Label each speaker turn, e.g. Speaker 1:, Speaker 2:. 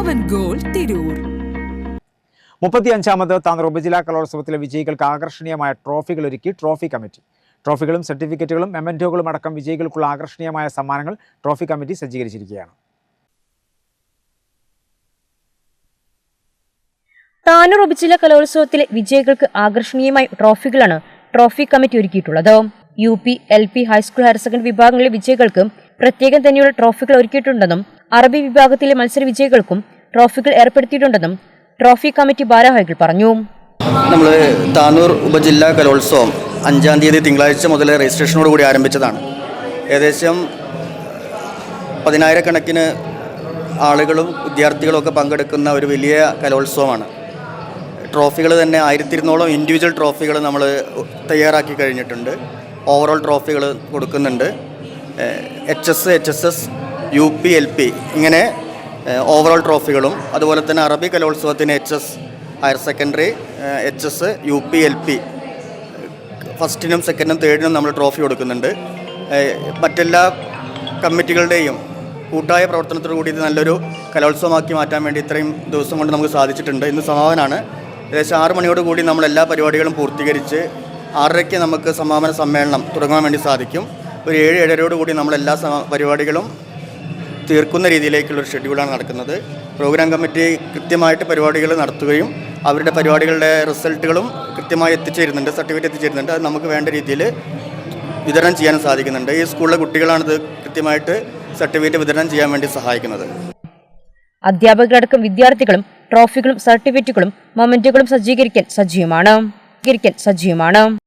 Speaker 1: പവൻ gold Tirur
Speaker 2: മുപ്പത്തിയഞ്ചാമത് താനൂർ ഉപജില്ലാ കലോത്സവത്തിലെ വിജയികൾക്ക് ആകർഷണീയമായ ട്രോഫികൾ ഒരുക്കി ട്രോഫി കമ്മിറ്റി. ട്രോഫികളും സർട്ടിഫിക്കറ്റുകളും മെമന്റോകളും അടക്കം വിജയികൾക്കുള്ള ആകർഷണീയമായ സമ്മാനങ്ങൾ ട്രോഫി കമ്മിറ്റി സജ്ജീകരിച്ചിരിക്കുകയാണ്.
Speaker 3: താനൂർ ഉപജില്ല കലോത്സവത്തിലെ വിജയികൾക്ക് ആകർഷണീയമായ ട്രോഫികളാണ് ട്രോഫി കമ്മിറ്റി ഒരുക്കിയിട്ടുള്ളത്. U P L P high school higher secondary വിഭാഗങ്ങളിലെ വിജയികൾക്ക് പ്രത്യേകം തന്നെയുള്ള ട്രോഫികൾ ഒരുക്കിയിട്ടുണ്ടെന്നും അറബി വിഭാഗത്തിലെ മത്സര വിജയികൾക്കും ട്രോഫികൾ ഏർപ്പെടുത്തിയിട്ടുണ്ടെന്നും ട്രോഫി കമ്മിറ്റി ഭാരവാഹികൾ പറഞ്ഞു.
Speaker 4: നമ്മൾ താനൂർ ഉപജില്ലാ കലോത്സവം അഞ്ചാം തീയതി തിങ്കളാഴ്ച മുതൽ രജിസ്ട്രേഷനോട് കൂടി ആരംഭിച്ചതാണ്. ഏകദേശം പതിനായിരക്കണക്കിന് ആളുകളും വിദ്യാർത്ഥികളും ഒക്കെ പങ്കെടുക്കുന്ന ഒരു വലിയ കലോത്സവമാണ്. ട്രോഫികൾ തന്നെ ആയിരത്തി ഇരുന്നോളം ഇൻഡിവിജ്വൽ ട്രോഫികൾ നമ്മൾ തയ്യാറാക്കി കഴിഞ്ഞിട്ടുണ്ട്. ഓവറോൾ ട്രോഫികൾ കൊടുക്കുന്നുണ്ട്. H S H S S U P L P ഇങ്ങനെ ഓവറോൾ ട്രോഫികളും അതുപോലെ തന്നെ അറബി കലോത്സവത്തിന് H S higher secondary H S U P L P ഫസ്റ്റിനും സെക്കൻഡിനും തേർഡിനും നമ്മൾ ട്രോഫി കൊടുക്കുന്നുണ്ട്. മറ്റെല്ലാ കമ്മിറ്റികളുടെയും കൂട്ടായ പ്രവർത്തനത്തോടു കൂടി ഇത് നല്ലൊരു കലോത്സവമാക്കി മാറ്റാൻ വേണ്ടി ഇത്രയും ദിവസം കൊണ്ട് നമുക്ക് സാധിച്ചിട്ടുണ്ട്. ഇന്ന് സമാപനമാണ് ഏകദേശം ആറ് മണിയോട് കൂടി നമ്മൾ എല്ലാ പരിപാടികളും പൂർത്തീകരിച്ച് ആറരയ്ക്ക് നമുക്ക് സമാപന സമ്മേളനം തുടങ്ങാൻ വേണ്ടി സാധിക്കും. ഒരു ഏഴ് ഏഴരയോട് കൂടി നമ്മൾ എല്ലാ പരിപാടികളും തീർക്കുന്ന രീതിയിലേക്കുള്ള ഒരു ഷെഡ്യൂളാണ് നടക്കുന്നത് പ്രോഗ്രാം കമ്മിറ്റി കൃത്യമായിട്ട് പരിപാടികൾ നടത്തുകയും അവരുടെ പരിപാടികളുടെ റിസൾട്ടുകളും കൃത്യമായി എത്തിച്ചേരുന്നുണ്ട് സർട്ടിഫിക്കറ്റ് എത്തിച്ചേരുന്നുണ്ട് അത് നമുക്ക് വേണ്ട രീതിയിൽ വിതരണം ചെയ്യാൻ സാധിക്കുന്നുണ്ട് ഈ സ്കൂളിലെ കുട്ടികളാണിത് കൃത്യമായിട്ട് സർട്ടിഫിക്കറ്റ് വിതരണം ചെയ്യാൻ വേണ്ടി സഹായിക്കുന്നത്
Speaker 3: അധ്യാപകരടക്കം വിദ്യാർത്ഥികളും ട്രോഫികളും സർട്ടിഫിക്കറ്റുകളും മൊമെന്റുകളും സജ്ജീകരിക്കാൻ സജീവമാണ് സജ്ജീവമാണ്